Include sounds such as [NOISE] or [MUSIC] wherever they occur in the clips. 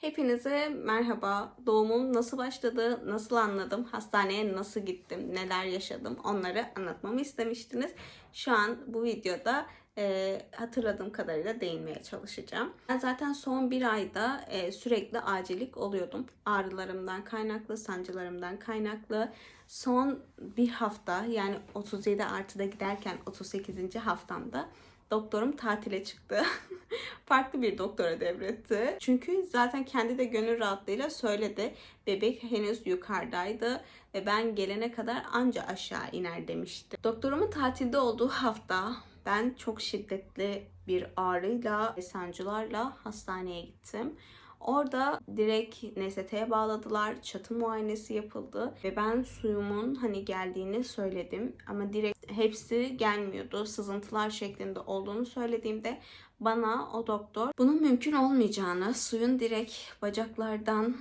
Hepinize merhaba. Doğumum nasıl başladı, nasıl anladım, hastaneye nasıl gittim, neler yaşadım onları anlatmamı istemiştiniz. Şu an bu videoda e, hatırladığım kadarıyla değinmeye çalışacağım. Ben zaten son bir ayda e, sürekli acillik oluyordum. Ağrılarımdan kaynaklı, sancılarımdan kaynaklı. Son bir hafta yani 37 artıda giderken 38. haftamda doktorum tatile çıktı. [LAUGHS] Farklı bir doktora devretti. Çünkü zaten kendi de gönül rahatlığıyla söyledi. Bebek henüz yukarıdaydı ve ben gelene kadar anca aşağı iner demişti. Doktorumun tatilde olduğu hafta ben çok şiddetli bir ağrıyla ve sancılarla hastaneye gittim. Orada direkt NST'ye bağladılar. Çatı muayenesi yapıldı. Ve ben suyumun hani geldiğini söyledim. Ama direkt hepsi gelmiyordu. Sızıntılar şeklinde olduğunu söylediğimde bana o doktor bunun mümkün olmayacağını, suyun direkt bacaklardan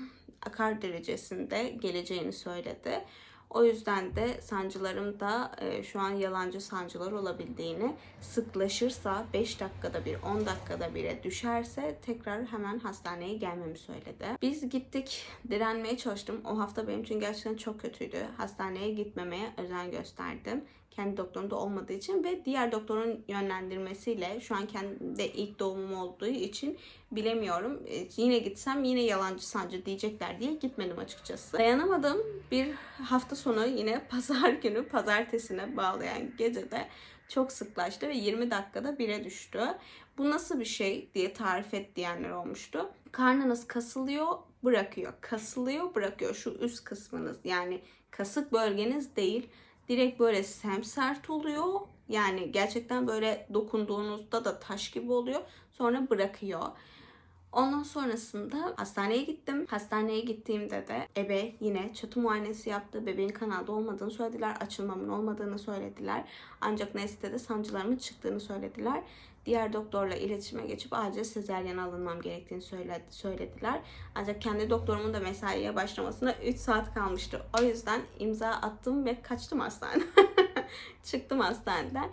akar derecesinde geleceğini söyledi. O yüzden de sancılarım da e, şu an yalancı sancılar olabildiğini, sıklaşırsa 5 dakikada bir, 10 dakikada bire düşerse tekrar hemen hastaneye gelmemi söyledi. Biz gittik, direnmeye çalıştım. O hafta benim için gerçekten çok kötüydü. Hastaneye gitmemeye özen gösterdim. Kendi doktorum da olmadığı için ve diğer doktorun yönlendirmesiyle şu an kendi ilk doğumum olduğu için bilemiyorum. E, yine gitsem yine yalancı sancı diyecekler diye gitmedim açıkçası. Dayanamadım. Bir hafta sonu yine [LAUGHS] pazar günü pazartesine bağlayan gecede çok sıklaştı ve 20 dakikada bire düştü. Bu nasıl bir şey diye tarif et diyenler olmuştu. Karnınız kasılıyor, bırakıyor. Kasılıyor, bırakıyor. Şu üst kısmınız yani kasık bölgeniz değil. Direkt böyle semsert oluyor. Yani gerçekten böyle dokunduğunuzda da taş gibi oluyor. Sonra bırakıyor. Ondan sonrasında hastaneye gittim. Hastaneye gittiğimde de ebe yine çatı muayenesi yaptı. Bebeğin kanalda olmadığını söylediler. Açılmamın olmadığını söylediler. Ancak nesnede sancılarımın çıktığını söylediler. Diğer doktorla iletişime geçip acil sezeryen alınmam gerektiğini söyledi, söylediler. Ancak kendi doktorumun da mesaiye başlamasına 3 saat kalmıştı. O yüzden imza attım ve kaçtım hastaneden. [LAUGHS] Çıktım hastaneden.